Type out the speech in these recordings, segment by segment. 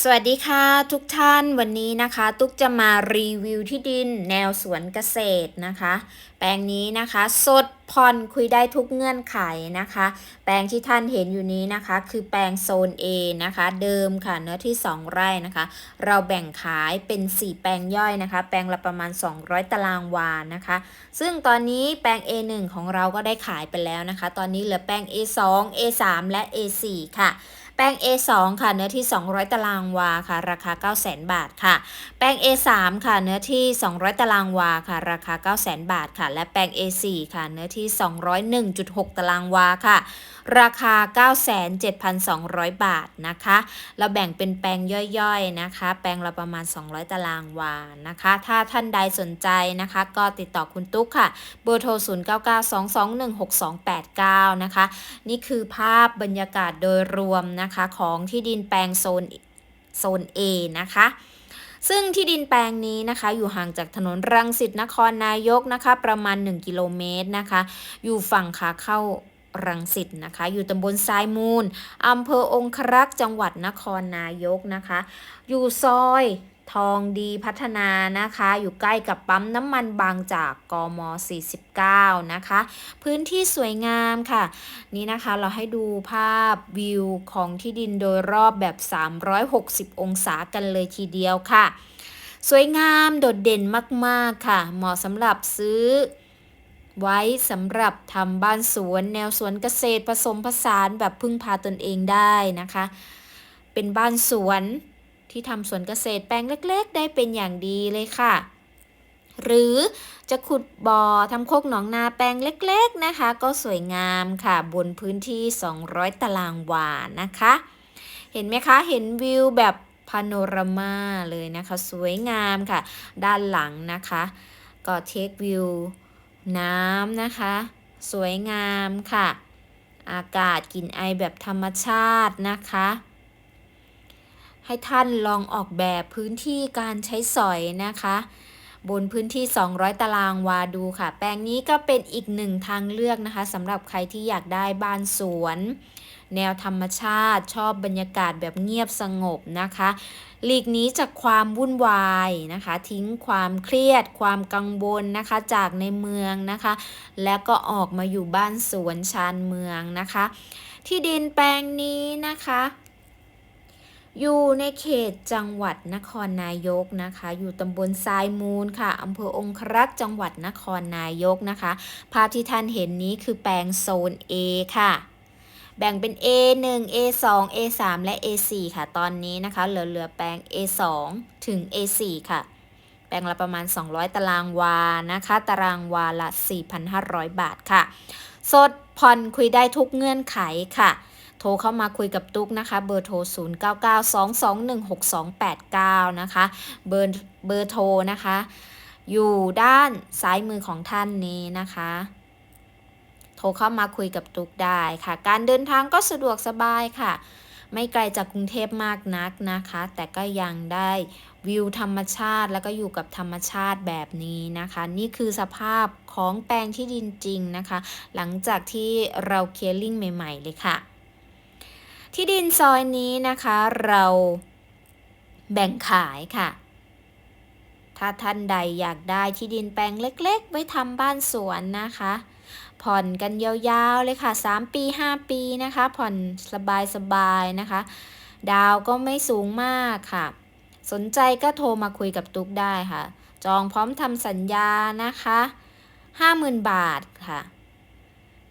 สวัสดีค่ะทุกท่านวันนี้นะคะ ตุ๊กจะมารีวิวที่ดินแนวสวนเกษตรนะคะ แปลงนี้นะคะ สดผ่อนคุยได้ทุกเงื่อนไขนะคะ แปลงที่ท่านเห็นอยู่นี้นะคะ คือแปลงโซน A นะคะ เดิมค่ะเนื้อที่ 2 ไร่นะคะ เราแบ่งขายเป็น 4 แปลงย่อยนะคะ แปลงละประมาณ 200 ตารางวานะคะ ซึ่งตอนนี้แปลง A1 ของเราก็ได้ขายไปแล้วนะคะ ตอนนี้เหลือแปลง A2 A3 และ A4 ค่ะ ปลง A2 ค่ะ เนื้อที่ 200 ตารางวาค่ะ ราคา 900,000 บาทค่ะ แปลง A3 ค่ะ เนื้อที่ 200 ตารางวาค่ะ ราคา 900,000 บาทค่ะ และแปลง A4 ค่ะ เนื้อที่ 201.6 ตารางวาค่ะ ราคา 97,200 บาทนะคะ เราแบ่งเป็นแปลงย่อยๆนะคะ แปลงละประมาณ 200 ตารางวานะคะ ถ้าท่านใดสนใจนะคะ ก็ติดต่อคุณตุ๊กค่ะ เบอร์โทร 0992216289 นะคะ นี่คือภาพบรรยากาศโดยรวมนะคะของที่ดินแปลงโซนโซน A นะคะซึ่งที่ดินแปลงนี้นะคะ อยู่ห่างจากถนนรังสิตนครนายกนะคะ ประมาณ 1 กิโลเมตรนะคะ อยู่ฝั่งขาเข้ารังสิตนะคะ อยู่ตำบลทรายมูลอำเภอองครักษ์จังหวัดนครนายกนะคะ อยู่ซอย ทองดีพัฒนานะคะ อยู่ใกล้กับปั๊มน้ำมันบางจากกม 49 นะคะ พื้นที่สวยงามค่ะ นี่นะคะเราให้ดูภาพวิวของที่ดินโดยรอบแบบ 360 องศากันเลยทีเดียวค่ะ สวยงามโดดเด่นมากๆค่ะ เหมาะสำหรับซื้อไว้สำหรับทำบ้านสวนแนวสวนเกษตรผสมผสานแบบพึ่งพาตนเองได้นะคะ เป็นบ้านสวน ที่ทำสวนเกษตรแปลงเล็ก ๆ ได้เป็นอย่างดีเลยค่ะ หรือจะขุดบ่อทำโคกหนองนาแปลงเล็ก ๆนะคะ ก็สวยงามค่ะบนพื้นที่ 200 ตารางวานะคะ เห็นไหมคะเห็นวิวแบบพาโนรามาเลยนะคะ สวยงามค่ะ ด้านหลังนะคะ ก็เทควิวน้ำนะคะ สวยงามค่ะ อากาศกลิ่นไอแบบธรรมชาตินะคะ ให้ท่านลองออกแบบพื้นที่การใช้สอยนะคะ บนพื้นที่ 200 ตารางวาดูค่ะ แปลงนี้ก็เป็นอีกหนึ่งทางเลือกนะคะสำหรับใครที่อยากได้บ้านสวน แนวธรรมชาติชอบบรรยากาศแบบเงียบสงบนะคะหลีกนี้จากความวุ่นวายนะคะ ทิ้งความเครียด ความกังวลนะคะ จากในเมืองนะคะ แล้วก็ออกมาอยู่บ้านสวนชานเมืองนะคะ ที่ดินแปลงนี้นะคะ อยู่ในเขตจังหวัดนครนายกนะคะ อยู่ตำบลทรายมูลค่ะอำเภอองครักษ์จังหวัดนครนายกนะคะ ภาพที่ท่านเห็นนี้คือแปลงโซน A ค่ะ แบ่งเป็น A1 A2 A3 และ A4 ค่ะ ตอนนี้นะคะ เหลือเหลือแปลง A2 ถึง A4 ค่ะ แปลงละประมาณ 200 ตารางวานะคะ ตารางวาละ 4,500 บาทค่ะ สดผ่อนคุยได้ทุกเงื่อนไขค่ะ โทรเข้ามาคุยกับตุ๊กนะคะ เบอร์โทร 0992216289 นะคะ เบอร์เบอร์โทรนะคะ อยู่ด้านซ้ายมือของท่านนี้นะคะ โทรเข้ามาคุยกับตุ๊กได้ค่ะ การเดินทางก็สะดวกสบายค่ะ ไม่ไกลจากกรุงเทพมากนักนะคะ แต่ก็ยังได้วิวธรรมชาติแล้วก็อยู่กับธรรมชาติแบบนี้นะคะ นี่คือสภาพของแปลงที่ดินจริงนะคะ หลังจากที่เราเคลียร์ลิงใหม่ ๆ เลยค่ะ ที่ดินซอยนี้นะคะเราแบ่งขายค่ะ ถ้าท่านใดอยากได้ที่ดินแปลงเล็กๆ ไว้ทำบ้านสวนนะคะ ผ่อนกันยาวๆเลยค่ะ 3 ปี 5 ปีนะคะ ผ่อนสบายๆนะคะ ดาวก็ไม่สูงมากค่ะ สนใจก็โทรมาคุยกับตุ๊กได้ค่ะ จองพร้อมทำสัญญานะคะ 50,000 บาทค่ะ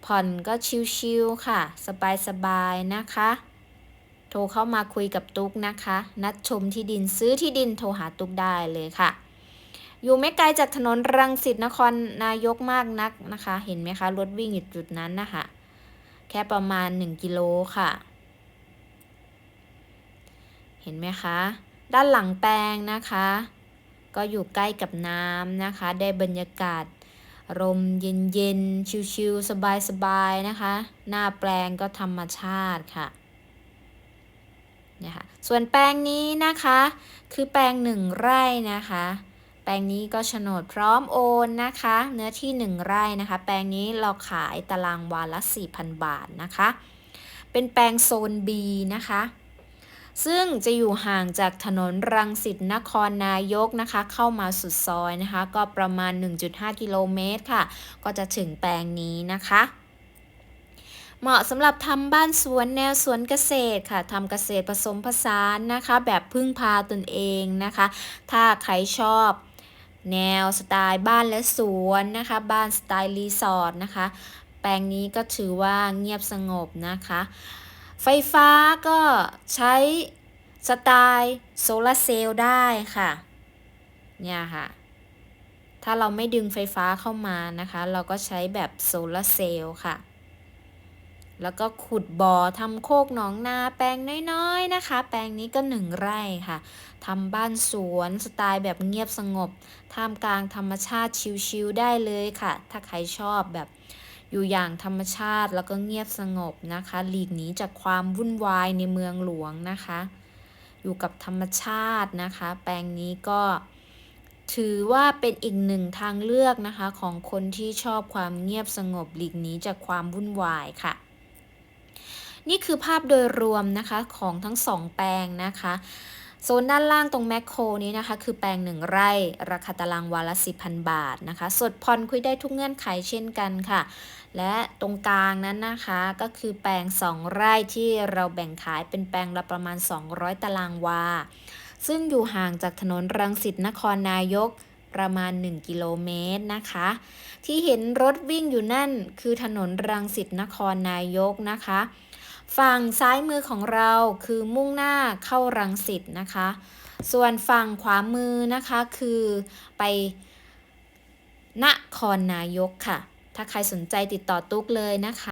ผ่อนก็ชิวๆค่ะ สบายๆนะคะ โทรเข้ามาคุยกับตุ๊กนะคะ นัดชมที่ดินซื้อที่ดินโทรหาตุ๊กได้เลยค่ะ อยู่ไม่ไกลจากถนนรังสิตนครนายกมากนักนะคะ เห็นไหมคะรถวิ่งอยู่จุดนั้นนะคะ แค่ประมาณ 1 กิโลค่ะ เห็นไหมคะ ด้านหลังแปลงนะคะ ก็อยู่ใกล้กับน้ำนะคะ ได้บรรยากาศลมเย็นๆ ชิวๆ สบายๆ นะคะ หน้าแปลงก็ธรรมชาติค่ะ เนี่ยค่ะ ส่วนแปลงนี้นะคะ คือแปลงหนึ่งไร่นะคะ แปลงนี้ก็โฉนดพร้อมโอนนะคะ เนื้อที่1ไร่นะคะ แปลงนี้เราขายตารางวาละ 4,000 บาทนะคะ เป็นแปลงโซน B นะคะ ซึ่งจะอยู่ห่างจากถนนรังสิตนครนายกนะคะ เข้ามาสุดซอยนะคะ ก็ประมาณ 1.5 กิโลเมตรค่ะ ก็จะถึงแปลงนี้นะคะ เหมาะสำหรับทำบ้านสวนแนวสวนเกษตรค่ะทำเกษตรผสมผสานนะคะ แบบพึ่งพาตนเองนะคะ ถ้าใครชอบแนวสไตล์บ้านและสวนนะคะ บ้านสไตล์รีสอร์ทนะคะ แปลงนี้ก็ถือว่าเงียบสงบนะคะ ไฟฟ้าก็ใช้สไตล์โซลาร์เซลล์ได้ค่ะ เนี่ยค่ะ ถ้าเราไม่ดึงไฟฟ้าเข้ามานะคะ เราก็ใช้แบบโซลาร์เซลล์ค่ะ แล้วก็ขุดบ่อทำโคกหนองนาแปลงน้อยๆนะคะ แปลงนี้ก็หนึ่งไร่ค่ะทำบ้านสวนสไตล์แบบเงียบสงบท่ามกลางธรรมชาติชิลๆได้เลยค่ะ ถ้าใครชอบแบบอยู่อย่างธรรมชาติแล้วก็เงียบสงบนะคะ หลีกหนีจากความวุ่นวายในเมืองหลวงนะคะ อยู่กับธรรมชาตินะคะ แปลงนี้ก็ถือว่าเป็นอีกหนึ่งทางเลือกนะคะของคนที่ชอบความเงียบสงบหลีกหนีจากความวุ่นวายค่ะ นี่คือภาพโดยรวมนะคะของทั้งสองแปลงนะคะโซนด้านล่างตรงแมคโครนี้นะคะ คือแปลงหนึ่งไร่ ราคาตารางวาละ10,000 บาทนะคะ สดผ่อนคุยได้ทุกเงื่อนไขเช่นกันค่ะ และตรงกลางนั้นนะคะก็คือแปลง 2 ไร่ที่เราแบ่งขายเป็นแปลงละประมาณ 200 ตารางวา ซึ่งอยู่ห่างจากถนนรังสิตนครนายกประมาณ 1 กิโลเมตรนะคะ ที่เห็นรถวิ่งอยู่นั่นคือถนนรังสิตนครนายกนะคะ ฝั่งซ้ายมือของเราคือมุ่งหน้าเข้ารังสิตนะคะ ส่วนฝั่งขวามือนะคะคือไปนครนายกค่ะ ถ้าใครสนใจติดต่อตุ๊กเลยนะคะ